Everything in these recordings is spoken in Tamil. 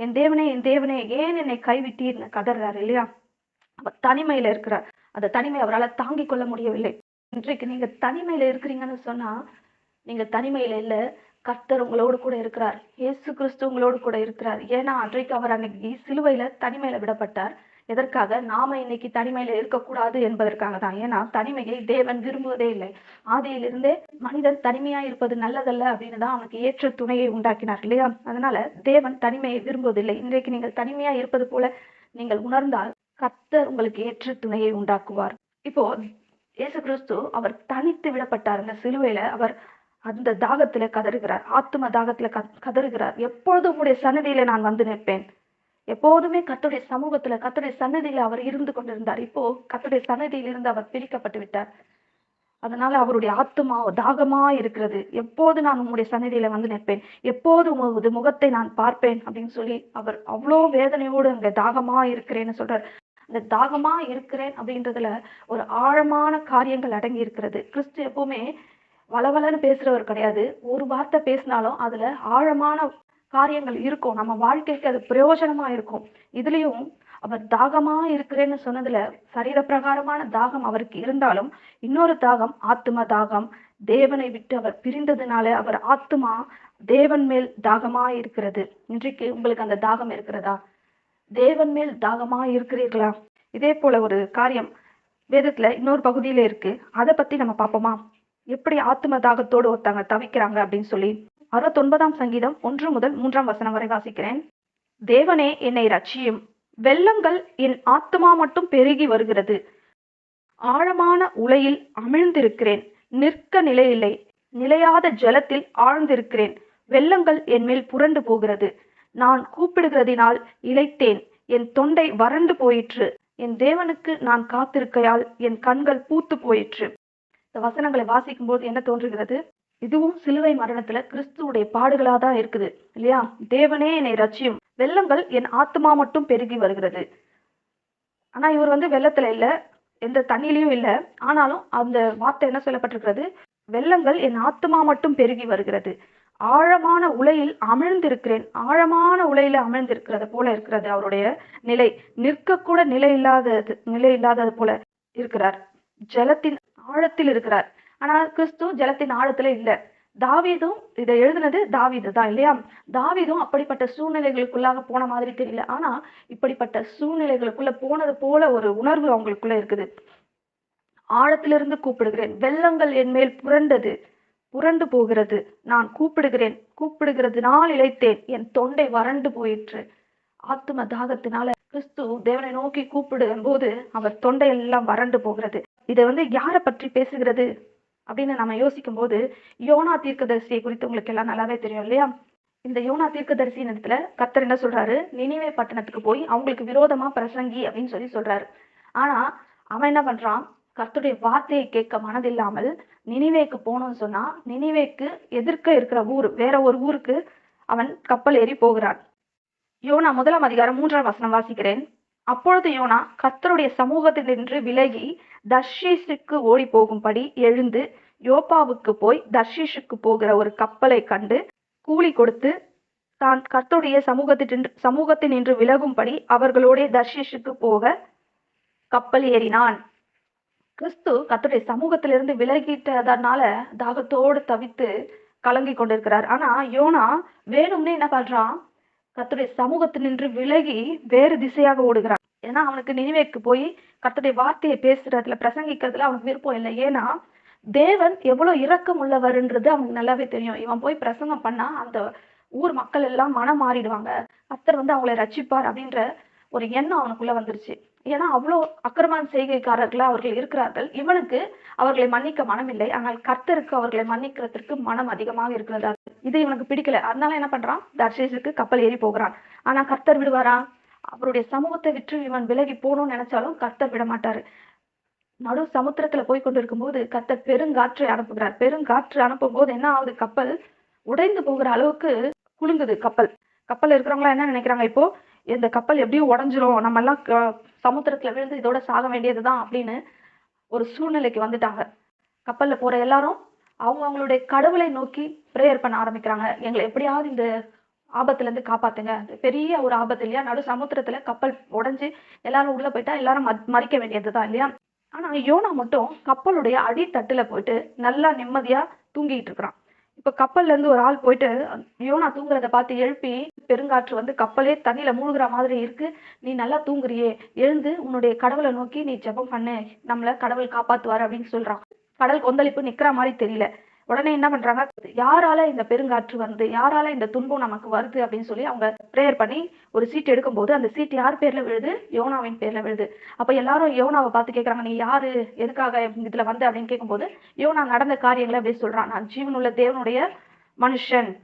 என் தேவனே என் தேவனே ஏன் என்னை கைவிட்டீர்? கதறாரு இல்லையா? அவர் தனிமையில இருக்கிறார். அந்த தனிமை அவரால் தாங்கிக் கொள்ள முடியவில்லை. இன்றைக்கு நீங்க தனிமையில இருக்கிறீங்கன்னு சொன்னா நீங்க தனிமையில இல்ல. கர்த்தர் உங்களோடு கூட இருக்கிறார். இயேசு கிறிஸ்து உங்களோடு கூட இருக்கிறார். ஏன்னா அன்றைக்கு அவர் அன்னைக்கு சிலுவையில தனிமையில விடப்பட்டார். எதற்காக? நாம இன்னைக்கு தனிமையில இருக்கக்கூடாது என்பதற்காக தான். ஏன்னா தனிமையை தேவன் விரும்புவதே இல்லை. ஆதியிலிருந்தே மனிதன் தனிமையா இருப்பது நல்லதல்ல அப்படின்னு தான் அவனுக்கு ஏற்ற துணையை உண்டாக்கினார் இல்லையா? அதனால தேவன் தனிமையை விரும்புவதில்லை. இன்றைக்கு நீங்கள் தனிமையா இருப்பது போல நீங்கள் உணர்ந்தால் கத்தர் உங்களுக்கு ஏற்ற துணையை உண்டாக்குவார். இப்போ இயேசு கிறிஸ்து அவர் தனித்து விடப்பட்டார். அந்த சிலுவையில அவர் அந்த தாகத்துல கதறுகிறார். ஆத்தும தாகத்துல கதறுகிறார். எப்பொழுதும் உங்களுடைய சன்னதியில நான் வந்து நிற்பேன். எப்போதுமே கத்துடைய சமூகத்துல கத்துடைய சன்னதியில அவர் இருந்து கொண்டிருந்தார். இப்போ கத்துடைய சன்னதியிலிருந்து அவர் பிரிக்கப்பட்டு விட்டார். அதனால அவருடைய ஆத்துமா தாகமா இருக்கிறது. எப்போது நான் உங்களுடைய சன்னதியில வந்து நிற்பேன்? எப்போது உமது முகத்தை நான் பார்ப்பேன்? அப்படின்னு சொல்லி அவர் அவ்வளோ வேதனையோடு அங்க தாகமா இருக்கிறேன்னு சொல்றார். அந்த தாகமா இருக்கிறேன் அப்படின்றதுல ஒரு ஆழமான காரியங்கள் அடங்கி இருக்கிறது. கிறிஸ்து எப்பவுமே வளவலன்னு பேசுறவர் கிடையாது. ஒரு வார்த்தை பேசினாலும் அதுல ஆழமான காரியங்கள் இருக்கும். நம்ம வாழ்க்கைக்கு அது பிரயோஜனமா இருக்கும். இதுலயும் அவர் தாகமா இருக்கிறேன்னு சொன்னதுல சரீர பிரகாரமான தாகம் அவருக்கு இருந்தாலும் இன்னொரு தாகம் ஆத்தும தாகம். தேவனை விட்டு அவர் பிரிந்ததுனால அவர் ஆத்துமா தேவன் மேல் தாகமா இருக்கிறது. இன்றைக்கு உங்களுக்கு அந்த தாகம் இருக்கிறதா? தேவன் மேல் தாகமா இருக்கிறீர்களா? இதே போல ஒரு காரியம் வேதத்துல இன்னொரு பகுதியில இருக்கு. அதை பத்தி நம்ம பார்ப்போமா? எப்படி ஆத்தும தாகத்தோடு ஒருத்தங்க தவிக்கிறாங்க அப்படின்னு சொல்லி அறுபத்தொன்பதாம் சங்கீதம் ஒன்று முதல் மூன்றாம் வசனம் வரை வாசிக்கிறேன். தேவனே என்னை ரட்சியும் வெள்ளங்கள் என் ஆத்துமா மட்டும் பெருகி வருகிறது. ஆழமான உலையில் அமிழ்ந்திருக்கிறேன். நிற்க நிலையில்லை. நிலையாத ஜலத்தில் ஆழ்ந்திருக்கிறேன். வெள்ளங்கள் என் மேல் புரண்டு போகிறது. நான் கூப்பிடுகிறதினால் இழைத்தேன் என் தொண்டை வறண்டு போயிற்று. என் தேவனுக்கு நான் காத்திருக்கையால் என் கண்கள் பூத்து போயிற்று. இந்த வசனங்களை வாசிக்கும் போது என்ன தோன்றுகிறது? இதுவும் சிலுவை மரணத்துல கிறிஸ்துவுடைய பாடுகளா தான் இருக்குது இல்லையா? தேவனே என்னை ரட்சியும் வெள்ளங்கள் என் ஆத்மா மட்டும் பெருகி வருகிறது. ஆனா இவர் வந்து வெள்ளத்துல இல்ல எந்த தண்ணிலையும் இல்ல. ஆனாலும் அந்த வார்த்தை என்ன சொல்லப்பட்டிருக்கிறது? வெள்ளங்கள் என் ஆத்மா மட்டும் பெருகி வருகிறது. ஆழமான உலையில் அமிழ்ந்திருக்கிறேன். ஆழமான உலையில அமிழ்ந்திருக்கிறத போல இருக்கிறது அவருடைய நிலை. நிற்கக்கூட நிலை இல்லாதது நிலை இல்லாதது போல இருக்கிறார். ஜலத்தின் ஆழத்தில் இருக்கிறார். ஆனா கிறிஸ்து ஜலத்தின் ஆழத்துல இல்ல. தாவீதும் இதை எழுதுனது தாவீது தான் இல்லையா? தாவீதும் அப்படிப்பட்ட சூழ்நிலைகளுக்குள்ளாக போன மாதிரி தெரியல. ஆனா இப்படிப்பட்ட சூழ்நிலைகளுக்குள்ள போனது போல ஒரு உணர்வு அவங்களுக்குள்ள இருக்குது. ஆழத்திலிருந்து கூப்பிடுகிறேன். வெள்ளங்கள் என் மேல் புரண்டது. புரண்டு போகிறது. நான் கூப்பிடுகிறேன். கூப்பிடுகிறதுனால் இழைத்தேன். என் தொண்டை வறண்டு போயிற்று. ஆத்தும தாகத்தினால கிறிஸ்து தேவனை நோக்கி கூப்பிடும் போது அவர் தொண்டை எல்லாம் வறண்டு போகிறது. இதை வந்து யாரை பற்றி பேசுகிறது? அப்படின்னு நம்ம யோசிக்கும் போது யோனா தீர்க்கதரிசியை குறித்து உங்களுக்கு எல்லாம் நல்லாவே தெரியும் இல்லையா? இந்த யோனா தீர்க்கதரிசி இடத்துல கர்த்தர் என்ன சொல்றாரு? நினைவே பட்டணத்துக்கு போய் அவங்களுக்கு விரோதமா பிரசங்கி அப்படின்னு சொல்லி சொல்றாரு. ஆனா அவன் என்ன பண்றான்? கர்த்தருடைய வார்த்தையை கேட்க மனதில்லாமல் நினைவேக்கு போகணும்னு சொன்னா நினைவேக்கு எதிர்க்க இருக்கிற ஊர் வேற ஒரு ஊருக்கு அவன் கப்பல் ஏறி போகிறான். யோனா முதலாம் அதிகாரம் மூன்றாம் வசனம் வாசிக்கிறேன். அப்பொழுது யோனா கர்த்தருடைய சமூகத்தினின்று விலகி தர்ஷீஷுக்கு ஓடி போகும்படி எழுந்து யோப்பாவுக்கு போய் தர்ஷீஷுக்கு போகிற ஒரு கப்பலை கண்டு கூலி கொடுத்து தான் கர்த்தருடைய சமூகத்திற்கின்று சமூகத்தின் நின்று விலகும்படி அவர்களுடைய தர்ஷீஷுக்கு போக கப்பல் ஏறினான். கிறிஸ்து கர்த்தருடைய சமூகத்திலிருந்து விலகிட்டதனால தாகத்தோடு தவித்து கலங்கி கொண்டிருக்கிறார். ஆனா யோனா வேணும்னே என்ன பண்றான்? கத்துடைய சமூகத்தில் நின்று விலகி வேறு திசையாக ஓடுகிறான். ஏன்னா அவனுக்கு நினைவேக்கு போய் கத்துடைய வார்த்தையை பேசுறதுல பிரசங்கிக்கிறதுல அவனுக்கு விருப்பம் இல்லை. ஏன்னா தேவன் எவ்வளவு இரக்கம் உள்ளவர்ன்றது அவனுக்கு நல்லாவே தெரியும். இவன் போய் பிரசங்கம் பண்ணா அந்த ஊர் மக்கள் எல்லாம் மனம் மாறிடுவாங்க. கர்த்தர் வந்து அவங்களை ரட்சிப்பார் அப்படின்ற ஒரு எண்ணம் அவனுக்குள்ள வந்துருச்சு. ஏன்னா அவ்வளோ அக்கிரமான செய்கைக்காரர்களா அவர்கள் இருக்கிறார்கள். இவனுக்கு அவர்களை மன்னிக்க மனம் இல்லை ஆனால் கர்த்தருக்கு அவர்களை மன்னிக்கிறதுக்கு மனம் அதிகமாக இருக்கிறதா? இது இவனுக்கு பிடிக்கல. அதனால என்ன பண்றான்? தர்ஷேஷுக்கு கப்பல் ஏறி போகிறான். ஆனா கர்த்தர் விடுவாரா? அவருடைய சமூகத்தை விற்று இவன் விலகி போகணும்னு நினைச்சாலும் கர்த்தர் விட மாட்டாரு. நடு சமுத்திரத்துல போய் கொண்டிருக்கும் போது கர்த்தர் பெருங்காற்றை அனுப்புகிறார். பெருங்காற்று அனுப்பும் போது என்ன ஆகுது? கப்பல் உடைந்து போகிற அளவுக்கு குலுங்குது கப்பல். கப்பல் இருக்கிறவங்களா என்ன நினைக்கிறாங்க? இப்போ இந்த கப்பல் எப்படியும் உடஞ்சிரும். நம்ம எல்லாம் க- சமுத்திரத்துல விழுந்து இதோட சாக வேண்டியதுதான் அப்படின்னு ஒரு சூழ்நிலைக்கு வந்துட்டாங்க. கப்பல்ல போற எல்லாரும் அவங்க அவங்களுடைய கடவுளை நோக்கி ப்ரேயர் பண்ண ஆரம்பிக்கிறாங்க. எங்களை எப்படியாவது இந்த ஆபத்துல இருந்து காப்பாத்துங்க. அது பெரிய ஒரு ஆபத்து இல்லையா? நடு சமுத்திரத்துல கப்பல் உடஞ்சி எல்லாரும் உள்ள போயிட்டா எல்லாரும் மத்- மறிக்க வேண்டியதுதான் இல்லையா? ஆனா யோனா மட்டும் கப்பலுடைய அடித்தட்டுல போயிட்டு நல்லா நிம்மதியா தூங்கிட்டு இருக்கிறான். இப்ப கப்பல்ல இருந்து ஒரு ஆள் போயிட்டு யோனா தூங்குறத பார்த்து எழுப்பி பெருங்காற்று வந்து கப்பலே தண்ணியில மூழ்கிற மாதிரி இருக்கு. நீ நல்லா தூங்குறியே. எழுந்து உன்னுடைய கடவுளை நோக்கி நீ ஜெபம் பண்ணு. நம்மள கடவுள் காப்பாத்துவாரு அப்படின்னு சொல்றான். கடல் கொந்தளிப்பு நிக்கிற மாதிரி தெரியல. உடனே என்ன பண்றாங்க? யாரால இந்த பெருங்காற்று வந்து யாரால இந்த துன்பம் நமக்கு வருது அப்படின்னு சொல்லி அவங்க ப்ரேயர் பண்ணி ஒரு சீட் எடுக்கும்போது அந்த சீட் யார் பேர்ல விழுது? யோனாவின் பேர்ல விழுது. அப்ப எல்லாரும் யோனாவை பார்த்து கேக்குறாங்க நீ யாரு? எதுக்காக இதுல வந்து? அப்படின்னு கேட்கும்போது யோனா நடந்த காரியங்களை அப்படியே சொல்றான். நான் ஜீவனுள்ள தேவனுடைய மனுஷன்.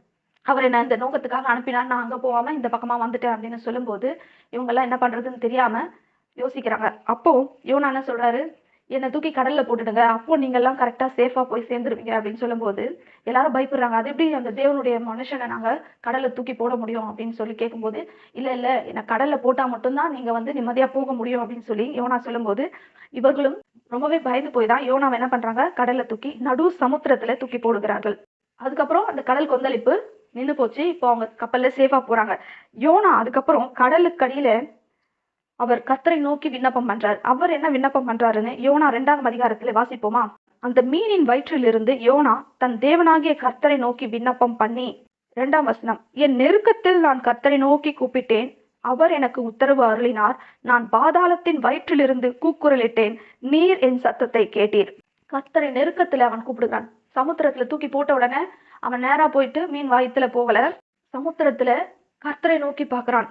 அவர் என்ன இந்த நோக்கத்துக்காக அனுப்பினார். நான் அங்க போகாம இந்த பக்கமா வந்துட்டேன். அப்படின்னு சொல்லும்போது இவங்க எல்லாம் என்ன பண்றதுன்னு தெரியாம யோசிக்கிறாங்க. அப்போ யோனா என்ன சொல்றாரு? என்னை தூக்கி கடல்ல போட்டுடுங்க. அப்போ நீங்க எல்லாம் கரெக்டா சேஃபா போய் சேர்ந்துருவீங்க அப்படின்னு சொல்லும்போது எல்லாரும் பயப்படுறாங்க. அது எப்படி அந்த தேவனுடைய மனுஷனை நாங்க கடல்ல தூக்கி போட முடியும் அப்படின்னு சொல்லி கேட்கும்போது இல்ல இல்ல என்ன கடல்ல போட்டா மட்டும்தான் நீங்க வந்து நிம்மதியா போக முடியும் அப்படின்னு சொல்லி யோனா சொல்லும்போது இவர்களும் ரொம்பவே பயந்து போய் தான் யோனாவை என்ன பண்றாங்க? கடல்ல தூக்கி நடு சமுத்திரத்துல தூக்கி போடுகிறார்கள். அதுக்கப்புறம் அந்த கடல் கொந்தளிப்பு நின்று போச்சு. இப்போ அவங்க கப்பல்ல சேஃபா போறாங்க. யோனா அதுக்கப்புறம் கடலுக்கு அடியில அவர் கர்த்தரை நோக்கி விண்ணப்பம் பண்றார். அவர் என்ன விண்ணப்பம் பண்றாருன்னு யோனா இரண்டாம் அதிகாரத்துல வாசிப்போமா? அந்த மீனின் வயிற்றிலிருந்து யோனா தன் தேவனாகிய கர்த்தரை நோக்கி விண்ணப்பம் பண்ணி இரண்டாம் வசனம் என் நெருக்கத்தில் நான் கர்த்தரை நோக்கி கூப்பிட்டேன். அவர் எனக்கு உத்தரவு அருளினார். நான் பாதாளத்தின் வயிற்றிலிருந்து கூக்குரலிட்டேன். நீர் என் சத்தத்தை கேட்டீர். கர்த்தரை நெருக்கத்துல அவன் கூப்பிடுகிறான் சமுத்திரத்துல தூக்கி போட்ட உடனே அவன் நேரா போயிட்டு மீன் வாயத்துல போகல. சமுத்திரத்துல கர்த்தரை நோக்கி பார்க்கறான்.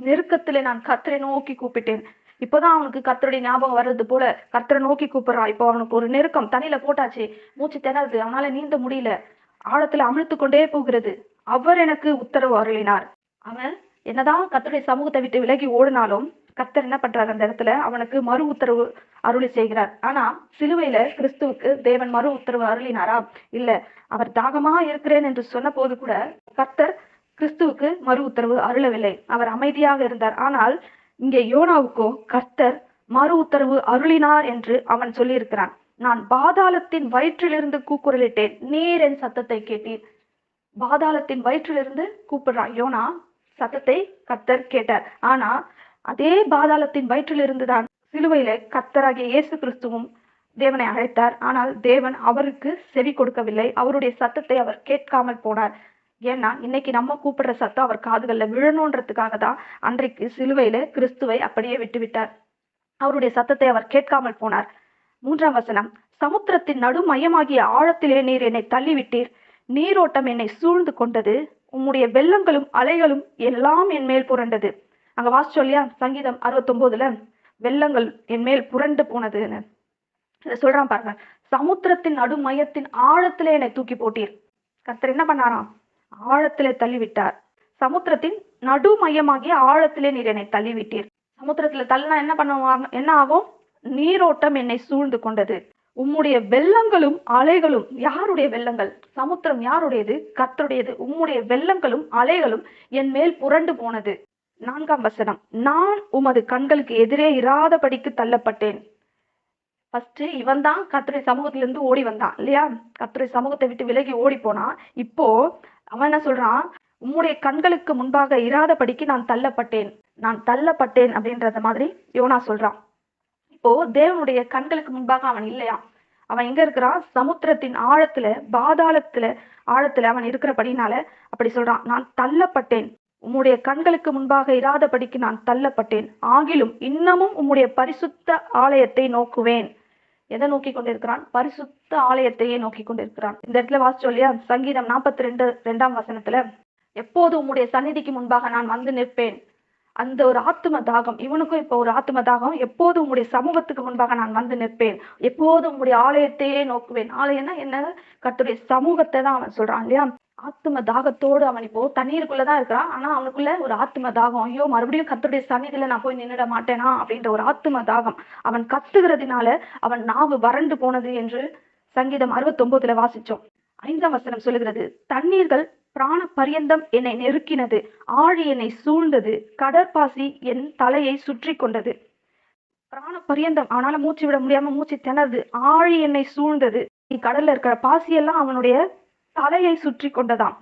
நெருக்கத்துல நான் கர்த்தரை நோக்கி கூப்பிட்டேன். இப்பதான் அவனுக்கு கத்தருடைய ஞாபகம் வர்றது போல கர்த்தரை நோக்கி கூப்பிடுறான். இப்போ அவனுக்கு ஒரு நெருக்கம் தண்ணியில போட்டாச்சு. மூச்சு திணறுது. அவனால நீந்த முடியல. ஆழத்துல அமிழ்த்து கொண்டே போகிறது. அவர் எனக்கு உத்தரவு அருளினார். அவன் என்னதான் கத்தருடைய சமூகத்தை விட்டு விலகி ஓடினாலும் கர்த்தர் என்ன பண்றாரு? அந்த இடத்துல அவனுக்கு மறு உத்தரவு அருளி செய்கிறார். ஆனா சிலுவையில கிறிஸ்துவுக்கு தேவன் மறு உத்தரவு அருளினாரா? இல்ல. அவர் தாகமா இருக்கிறேன் என்று சொன்ன போது கூட கர்த்தர் கிறிஸ்துவுக்கு மறு உத்தரவு அருளவில்லை. அவர் அமைதியாக இருந்தார். ஆனால் இங்கே யோனாவுக்கோ கர்த்தர் மறு உத்தரவு அருளினார் என்று அவன் சொல்லியிருக்கிறான். நான் பாதாளத்தின் வயிற்றிலிருந்து கூக்குரலிட்டேன். நீர் என் சத்தத்தை கேட்டீர். பாதாளத்தின் வயிற்றிலிருந்து கூப்பிடுறான். யோனா சத்தத்தை கர்த்தர் கேட்டார். ஆனா அதே பாதாளத்தின் வயிற்றிலிருந்து தான் சிலுவையில கத்தராகிய இயேசு கிறிஸ்துவும் தேவனை அழைத்தார். ஆனால் தேவன் அவருக்கு செவி கொடுக்கவில்லை. அவருடைய சத்தத்தை அவர் கேட்காமல் போனார். ஏன்னா இன்னைக்கு நம்ம கூப்பிடுற சத்தம் அவர் காதுகளில் விழணுன்றதுக்காக தான் அன்றைக்கு சிலுவையில கிறிஸ்துவை அப்படியே விட்டுவிட்டார். அவருடைய சத்தத்தை அவர் கேட்காமல் போனார். மூன்றாம் வசனம் சமுத்திரத்தின் நடு மையமாகிய ஆழத்திலே நீர் என்னை தள்ளிவிட்டீர். நீரோட்டம் என்னை சூழ்ந்து கொண்டது. உம்முடைய வெள்ளங்களும் அலைகளும் எல்லாம் என் மேல் புரண்டது. அங்க வாசிச்சோம் இல்லையா? சங்கீதம் அறுபத்தொன்பதுல வெள்ளங்கள் என் மேல் புரண்டு போனதுன்னு. இதை சொல்றான் பாருங்க சமுத்திரத்தின் நடு மையத்தின் ஆழத்திலே என்னை தூக்கி போட்டீர். கர்த்தர் என்ன பண்ணாராம்? ஆழத்திலே தள்ளிவிட்டார். சமுத்திரத்தின் நடு மையமாகிய ஆழத்திலே நீர் என்னை தள்ளிவிட்டீர். சமுத்திரத்துல தள்ளினா என்ன பண்ணுவாங்க? என்ன ஆகும்? நீரோட்டம் என்னை சூழ்ந்து கொண்டது. உம்முடைய வெள்ளங்களும் அலைகளும் யாருடைய வெள்ளங்கள்? சமுத்திரம் யாருடையது? கத்தருடையது உம்முடைய வெள்ளங்களும் அலைகளும் என் மேல் புரண்டு போனது. நான்காம் வசனம். நான் உமது கண்களுக்கு எதிரே இராதபடிக்கு தள்ளப்பட்டேன். ஃபர்ஸ்ட் இவன் தான் கத்துரை சமூகத்திலிருந்து ஓடி வந்தான் இல்லையா? கத்துரை சமூகத்தை விட்டு விலகி ஓடி போனான். இப்போ அவன் என்ன சொல்றான்? உம்முடைய கண்களுக்கு முன்பாக இராதபடிக்கு நான் தள்ளப்பட்டேன். நான் தள்ளப்பட்டேன் அப்படின்றத மாதிரி யோனா சொல்றான். இப்போ தேவனுடைய கண்களுக்கு முன்பாக அவன் இல்லையா அவன் எங்க இருக்கிறான்? சமுத்திரத்தின் ஆழத்துல பாதாளத்துல ஆழத்துல அவன் இருக்கிறபடினால அப்படி சொல்றான். நான் தள்ளப்பட்டேன். உம்முடைய கண்களுக்கு முன்பாக இராதபடிக்கு நான் தள்ளப்பட்டேன். ஆகிலும் இன்னமும் உம்முடைய பரிசுத்த ஆலயத்தை நோக்குவேன். எதை நோக்கி கொண்டிருக்கிறான்? பரிசுத்த ஆலயத்தையே நோக்கி கொண்டிருக்கிறான். இந்த இடத்துல வாசிச்சோம் இல்லையா சங்கீதம் நாற்பத்தி ரெண்டு ரெண்டாம் வசனத்துல எப்போது உம்முடைய சந்நிதிக்கு முன்பாக நான் வந்து நிற்பேன்? அந்த ஒரு ஆத்தும தாகம் இவனுக்கும் இப்போ ஒரு ஆத்தும தாகம். எப்போது உங்களுடைய சமூகத்துக்கு முன்பாக நான் வந்து நிற்பேன்? எப்போது உங்களுடைய ஆலயத்தையே நோக்குவேன்? ஆலயம்னா என்ன? கத்துடைய சமூகத்தை தான் அவன் சொல்றான் இல்லையா? ஆத்தும தாகத்தோடு அவன் இப்போ தண்ணீருக்குள்ளதான் இருக்கிறான். ஆனா அவனுக்குள்ள ஒரு ஆத்தும தாகம். ஐயோ மறுபடியும் கத்துடைய சன்னிதியில நான் போய் நின்னுட மாட்டேனா? அப்படின்ற ஒரு ஆத்தும தாகம். அவன் கத்துகிறதுனால அவன் நாவு வறண்டு போனது என்று சங்கீதம் அறுபத்தொன்பதுல வாசிச்சோம். ஐந்தாம் வசனம் சொல்லுகிறது தண்ணீர்கள் பிராண பரியந்தம் என்னை நெருக்கினது. ஆழி என்னை சூழ்ந்தது. கடற்பாசி என் தலையை சுற்றி கொண்டது. பிராண பரியந்தம் அவனால மூச்சு விட முடியாம மூச்சு திணறுது. ஆழி என்னை சூழ்ந்தது. கடல்ல இருக்கிற பாசியெல்லாம் அவனுடைய தலையை சுற்றி கொண்டதாம்.